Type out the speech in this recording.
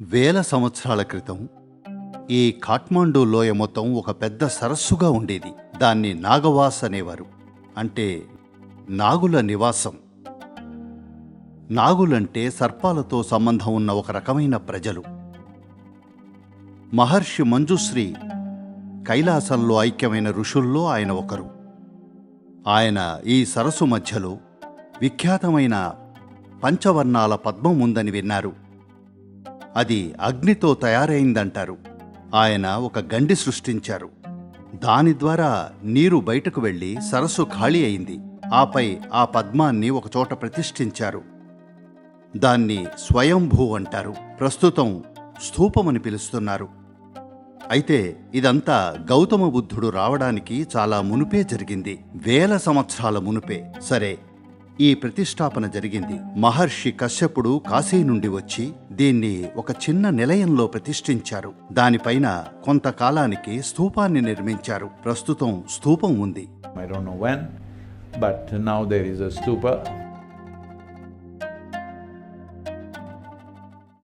వేల సంవత్సరాల క్రితం ఈ కాఠ్మాండు లోయ మొత్తం ఒక పెద్ద సరస్సుగా ఉండేది. దాన్ని నాగవాస్ అనేవారు. అంటే నాగుల నివాసం. నాగులంటే సర్పాలతో సంబంధం ఉన్న ఒక రకమైన ప్రజలు. మహర్షి మంజుశ్రీ కైలాసంలో ఐక్యమైన ఋషుల్లో ఆయన ఒకరు. ఆయన ఈ సరస్సు మధ్యలో విఖ్యాతమైన పంచవర్ణాల పద్మం ఉందని విన్నారు. అది అగ్నితో తయారైందంటారు. ఆయన ఒక గండి సృష్టించారు. దాని ద్వారా నీరు బయటకు వెళ్ళి సరస్సు ఖాళీ అయింది. ఆపై ఆ పద్మాన్ని ఒకచోట ప్రతిష్ఠించారు. దాన్ని స్వయంభూ అంటారు. ప్రస్తుతం స్థూపమని పిలుస్తున్నారు. అయితే ఇదంతా గౌతమ బుద్ధుడు రావడానికి చాలా మునుపే జరిగింది. వేల సంవత్సరాల మునుపే. సరే ఈ ప్రతిష్టాపన జరిగింది. మహర్షి కశ్యపుడు కాశీ నుండి వచ్చి దీన్ని ఒక చిన్న నిలయంలో ప్రతిష్ఠించారు. దానిపైన కొంతకాలానికి స్థూపాన్ని నిర్మించారు. ప్రస్తుతం స్థూపం ఉంది. I don't know when, but now there is a stupa.